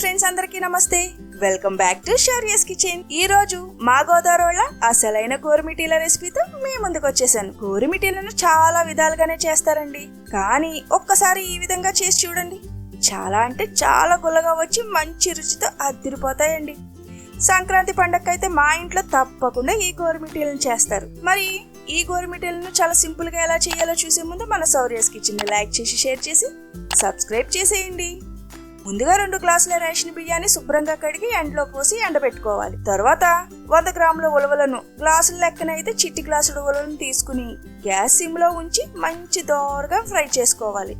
Friends అందరికీ నమస్తే. Welcome back to Shaurya's kitchen ఈ రోజు మా గోదావరిలో అసలైన గోరుమిటీల రెసిపీతో మీ ముందుకు వచ్చేసాను. గోరుమిటీలను చాలా విధాలుగానే చేస్తారండి. కానీ ఒక్కసారి ఈ విధంగా చేసి చూడండి. చాలా అంటే చాలా గుల్లగా వచ్చి మంచి రుచితో అదిరిపోతాయండి. సంక్రాంతి పండగకైతే మా ఇంట్లో తప్పకుండా ఈ గోరుమిటీలను చేస్తారు. మరి ఈ గోరుమిటీలను చాలా సింపుల్గా ఎలా చేయాలో చూసే ముందు మన సౌర్యస్ కిచెన్ లైక్ చేసి షేర్ చేసి సబ్స్క్రైబ్ చేసేయండి. ముందుగా రెండు గ్లాసుల రేషన్ బియ్యాన్ని శుభ్రంగా కడిగి ఎండలో పోసి ఎండబెట్టుకోవాలి. తర్వాత వంద గ్రాముల ఉలవలను గ్లాసుల లెక్కన అయితే చిట్టి గ్లాసుల ఉలవలను తీసుకుని గ్యాస్ సిమ్లో ఉంచి మంచి దోరగా ఫ్రై చేసుకోవాలి.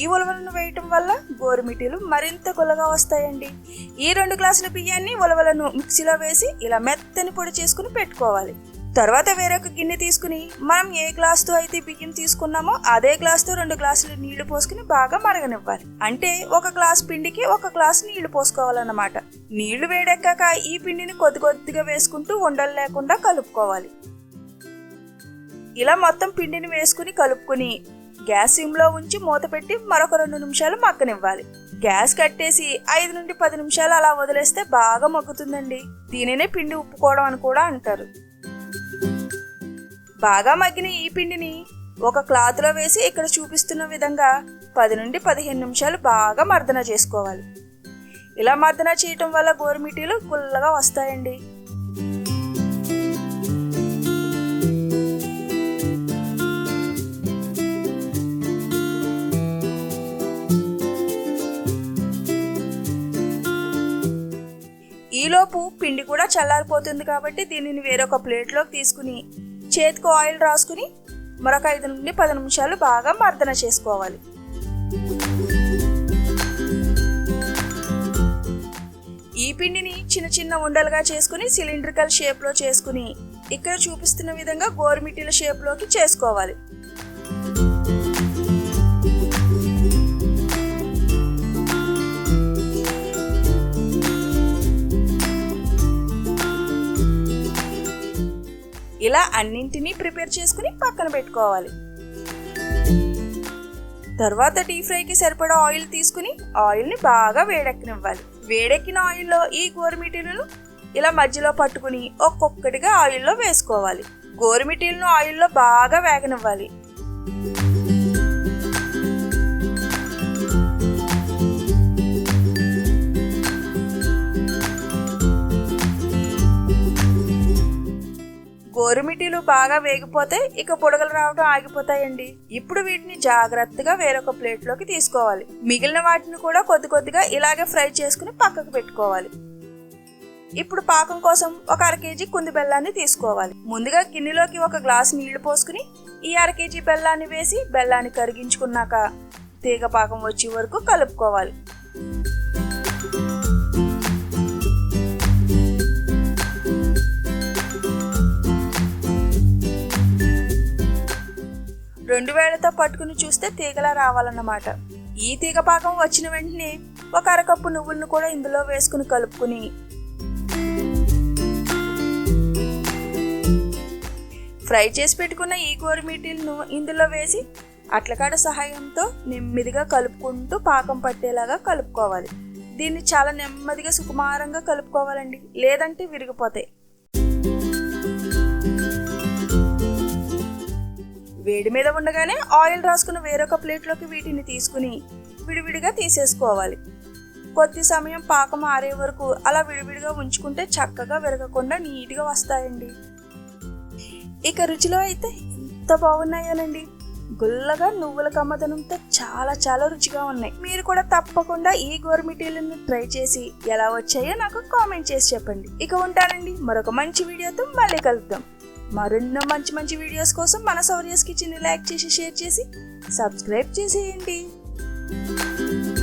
ఈ ఉలవలను వేయటం వల్ల గోరుమిటీలు మరింత గుల్లగా వస్తాయండి. ఈ రెండు గ్లాసుల బియ్యాన్ని ఉలవలను మిక్సీలో వేసి ఇలా మెత్తని పొడి చేసుకుని పెట్టుకోవాలి. తర్వాత వేరొక గిన్నె తీసుకుని మనం ఏ గ్లాస్తో అయితే బియ్యం తీసుకున్నామో అదే గ్లాస్తో రెండు గ్లాసులు నీళ్ళు పోసుకుని బాగా మరగనివ్వాలి. అంటే ఒక గ్లాస్ పిండికి ఒక గ్లాస్ నీళ్ళు పోసుకోవాలన్నమాట. నీళ్ళు వేడెక్కాక ఈ పిండిని కొద్ది కొద్దిగా వేసుకుంటూ ఉండలు లేకుండా కలుపుకోవాలి. ఇలా మొత్తం పిండిని వేసుకుని కలుపుకుని గ్యాస్ సిమ్లో ఉంచి మూత పెట్టి మరొక రెండు నిమిషాలు మగ్గనివ్వాలి. గ్యాస్ కట్టేసి ఐదు నుండి పది నిమిషాలు అలా వదిలేస్తే బాగా మగ్గుతుందండి. దీనినే పిండి ఉప్పుకోవడం అని కూడా అంటారు. బాగా మగ్గిన ఈ పిండిని ఒక క్లాత్లో వేసి ఇక్కడ చూపిస్తున్న విధంగా పది నుండి పదిహేను నిమిషాలు బాగా మర్దన చేసుకోవాలి. ఇలా మర్దన చేయటం వల్ల గోరుమిటీలు గుల్లగా వస్తాయండి. ఈలోపు పిండి కూడా చల్లారిపోతుంది కాబట్టి దీనిని వేరొక ప్లేట్లోకి తీసుకుని చేతికి ఆయిల్ రాసుకుని మరొక ఐదు నుండి పది నిమిషాలు బాగా మర్దన చేసుకోవాలి. ఈ పిండిని చిన్న చిన్న ఉండలుగా చేసుకుని సిలిండ్రికల్ షేప్లో చేసుకుని ఇక్కడ చూపిస్తున్న విధంగా గోరుమిట్టిల షేప్లోకి చేసుకోవాలి. ఇలా అన్నింటినీ ప్రిపేర్ చేసుకుని పక్కన పెట్టుకోవాలి. తర్వాత డీప్ ఫ్రైకి సరిపడా ఆయిల్ తీసుకుని ఆయిల్ని బాగా వేడెక్కనివ్వాలి. వేడెక్కిన ఆయిల్లో ఈ గోరుమిటీలను ఇలా మధ్యలో పట్టుకుని ఒక్కొక్కటిగా ఆయిల్లో వేసుకోవాలి. గోరుమిటీలను ఆయిల్లో బాగా వేగనివ్వాలి. గోరుమిటీలు బాగా వేగిపోతే ఇక బుడగలు రావడం ఆగిపోతాయండి. ఇప్పుడు వీటిని జాగ్రత్తగా వేరొక ప్లేట్లోకి తీసుకోవాలి. మిగిలిన వాటిని కూడా కొద్ది కొద్దిగా ఇలాగే ఫ్రై చేసుకుని పక్కకు పెట్టుకోవాలి. ఇప్పుడు పాకం కోసం ఒక అర కేజీ కుంది బెల్లాన్ని తీసుకోవాలి. ముందుగా గిన్నెలోకి ఒక గ్లాస్ నీళ్ళు పోసుకుని ఈ అర కేజీ బెల్లాన్ని వేసి బెల్లాన్ని కరిగించుకున్నాక తీగ పాకం వచ్చే వరకు కలుపుకోవాలి. రెండు వేళ్ళతో పట్టుకుని చూస్తే తీగలా రావాలన్నమాట. ఈ తీగ పాకం వచ్చిన వెంటనే ఒక అరకప్పు నువ్వులను కూడా ఇందులో వేసుకుని కలుపుకుని. ఫ్రై చేసి పెట్టుకున్న ఈ గోరుమీటీలను ఇందులో వేసి అట్లకాడ సహాయంతో నెమ్మదిగా కలుపుకుంటూ పాకం పట్టేలాగా కలుపుకోవాలి. దీన్ని చాలా నెమ్మదిగా సుకుమారంగా కలుపుకోవాలండి. లేదంటే విరిగిపోతాయి. వేడి మీద ఉండగానే ఆయిల్ రాసుకున్న వేరొక ప్లేట్లోకి వీటిని తీసుకుని విడివిడిగా తీసేసుకోవాలి. కొద్ది సమయం పాకం ఆరే వరకు అలా విడివిడిగా ఉంచుకుంటే చక్కగా విరగకుండా నీట్గా వస్తాయండి. ఇక రుచిలో అయితే ఎంత బాగున్నాయోనండి. గుల్లగా నువ్వుల కమ్మదనంతో చాలా చాలా రుచిగా ఉన్నాయి. మీరు కూడా తప్పకుండా ఈ గోర్మిటీలను ట్రై చేసి ఎలా వచ్చాయో నాకు కామెంట్ చేసి చెప్పండి. ఇక ఉంటానండి. మరొక మంచి వీడియోతో మళ్ళీ కలుద్దాం. మరెన్నో మంచి మంచి వీడియోస్ కోసం మన సౌర్యస్ కిచెన్ని లైక్ చేసి షేర్ చేసి సబ్స్క్రైబ్ చేసేయండి.